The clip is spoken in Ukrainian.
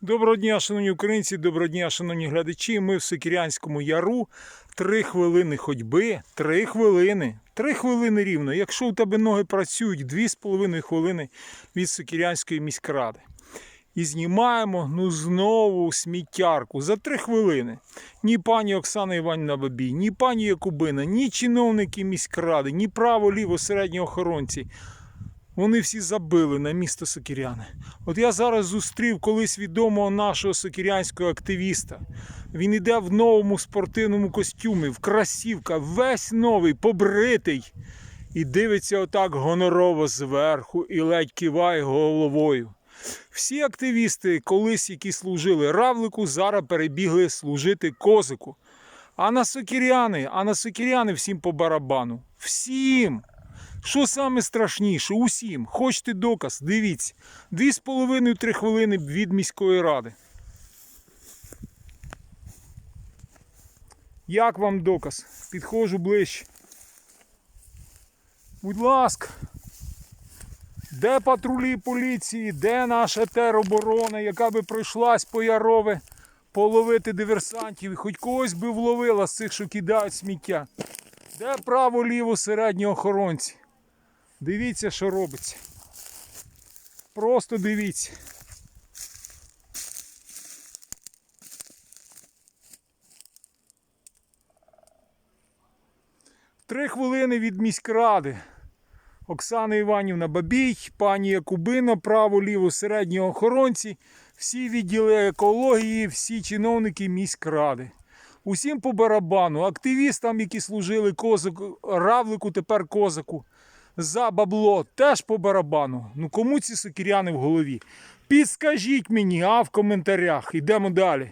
Доброго дня, шановні українці, доброго дня, шановні глядачі. Ми в Сокірянському яру. Три хвилини ходьби, три хвилини, три хвилини рівно. Якщо у тебе ноги працюють, дві з половиною хвилини від Сокірянської міськради. І знімаємо ну знову сміттярку за три хвилини. Ні пані Оксана Іванівна Бабій, ні пані Якубина, ні чиновники міськради, ні право, ліво, середні охоронці. Вони всі забили на місто Сокіряне. От я зараз зустрів колись відомого нашого сокірянського активіста. Він іде в новому спортивному костюмі, в красівка, весь новий, побритий. І дивиться отак гонорово зверху і ледь киває головою. Всі активісти, колись які служили равлику, зараз перебігли служити козику. А на сокіряни, а на сокіряни всім по барабану. Всім! Що саме страшніше? Усім. Хочете доказ? Дивіться. Дві з половиною три хвилини від міської ради. Як вам доказ? Підходжу ближче. Будь ласка. Де патрулі поліції? Де наша тероборона, яка би пройшлась по Ярове половити диверсантів і хоч когось би вловила з цих, що кидають сміття? Де право, ліво, середні охоронці? Дивіться, що робиться. Просто дивіться. Три хвилини від міськради. Оксана Іванівна Бабій, пані Якубина, право, ліво, середні охоронці, всі відділи екології, всі чиновники міськради. Усім по барабану, активістам, які служили козаку, равлику, тепер козаку, за бабло, теж по барабану. Ну кому ці сокіряни в голові? Підскажіть мені, а в коментарях. Йдемо далі.